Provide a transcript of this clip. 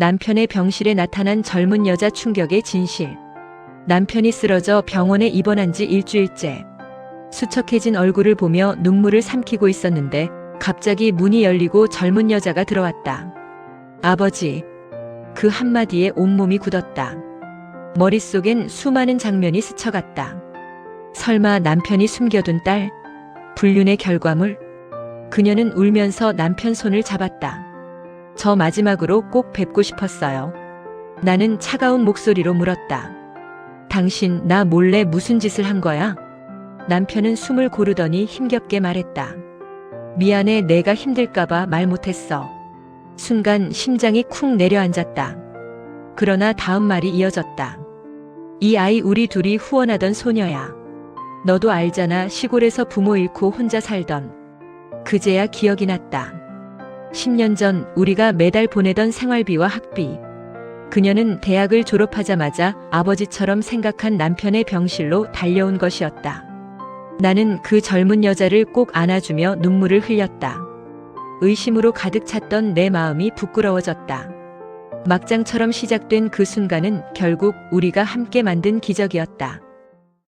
남편의 병실에 나타난 젊은 여자 충격의 진실. 남편이 쓰러져 병원에 입원한 지 일주일째. 수척해진 얼굴을 보며 눈물을 삼키고 있었는데 갑자기 문이 열리고 젊은 여자가 들어왔다. 아버지. 그 한마디에 온몸이 굳었다. 머릿속엔 수많은 장면이 스쳐갔다. 설마 남편이 숨겨둔 딸? 불륜의 결과물? 그녀는 울면서 남편 손을 잡았다. 저 마지막으로 꼭 뵙고 싶었어요. 나는 차가운 목소리로 물었다. 당신 나 몰래 무슨 짓을 한 거야? 남편은 숨을 고르더니 힘겹게 말했다. 미안해 내가 힘들까봐 말 못했어. 순간 심장이 쿵 내려앉았다. 그러나 다음 말이 이어졌다. 이 아이 우리 둘이 후원하던 소녀야. 너도 알잖아 시골에서 부모 잃고 혼자 살던. 그제야 기억이 났다. 10년 전 우리가 매달 보내던 생활비와 학비. 그녀는 대학을 졸업하자마자 아버지처럼 생각한 남편의 병실로 달려온 것이었다. 나는 그 젊은 여자를 꼭 안아주며 눈물을 흘렸다. 의심으로 가득 찼던 내 마음이 부끄러워졌다. 막장처럼 시작된 그 순간은 결국 우리가 함께 만든 기적이었다.